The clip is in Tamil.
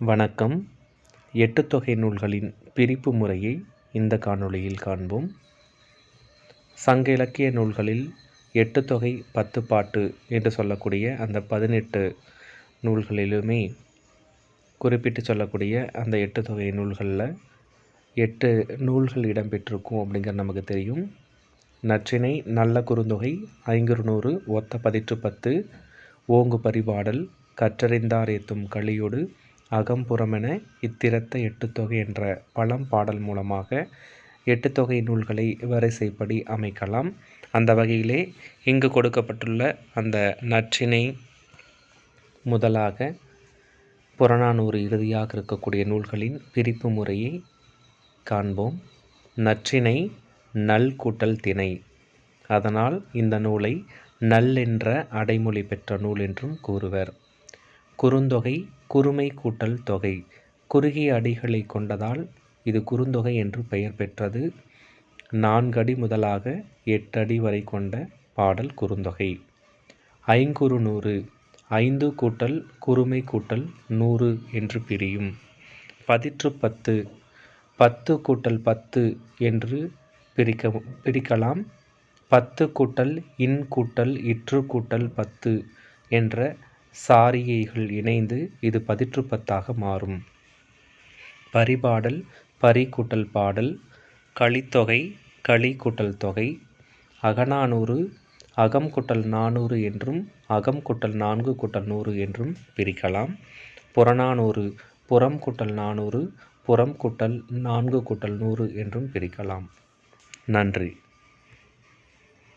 வணக்கம். எட்டுத்தொகை நூல்களின் பிரிப்பு முறையை இந்த காணொளியில் காண்போம். சங்க இலக்கிய நூல்களில் எட்டுத்தொகை பத்து பாட்டு என்று சொல்லக்கூடிய அந்த பதினெட்டு நூல்களிலுமே குறிப்பிட்டு சொல்லக்கூடிய அந்த எட்டுத்தொகை நூல்களில் எட்டு நூல்கள் இடம்பெற்றிருக்கும் அப்படிங்கிறது நமக்கு தெரியும். நற்றினை நல்ல குறுந்தொகை ஐங்குறுநூறு ஒத்த பதிற்று பத்து ஓங்கு பரிபாடல் கற்றறிந்தார் ஏத்தும் களியோடு அகம்புறமென இத்திரத்த எட்டுத்தொகை என்ற பழம் பாடல் மூலமாக எட்டுத்தொகை நூல்களை வரிசைப்படி அமைக்கலாம். அந்த வகையிலே இங்கு கொடுக்கப்பட்டுள்ள அந்த நற்றினை முதலாக புறநானூறு இறுதியாக இருக்கக்கூடிய நூல்களின் பிரிப்பு முறையை காண்போம். நற்றினை நல் கூட்டல் திணை. அதனால் இந்த நூலை நல் என்ற அடைமொழி பெற்ற நூல் என்றும் கூறுவர். குறுந்தொகை குறுமை கூட்டல் தொகை. குறுகிய அடிகளை கொண்டதால் இது குறுந்தொகை என்று பெயர் பெற்றது. நான்கடி முதலாக எட்டு அடி வரை கொண்ட பாடல் குறுந்தொகை. ஐங்குறு நூறு ஐந்து கூட்டல் குறுமை கூட்டல் நூறு என்று பிரியும். பதிற்று பத்து பத்து கூட்டல் பத்து என்று பிரிக்க பிரிக்கலாம். பத்து கூட்டல் இன் கூட்டல் இற்று கூட்டல் பத்து என்ற சாரிகைகள் இணைந்து இது பதிற்று பத்தாக மாறும். பரிபாடல் பரி கூட்டல் பாடல் களித்தொகை களி கூட்டல் தொகை அகநானூறு அகம் குட்டல் நானூறு என்றும் அகம் குட்டல் நான்கு குட்டல் நூறு என்றும் பிரிக்கலாம். புறநானூறு புறம் கூட்டல் நானூறு புறம் கூட்டல் நான்கு குட்டல் நூறு என்றும் பிரிக்கலாம். நன்றி.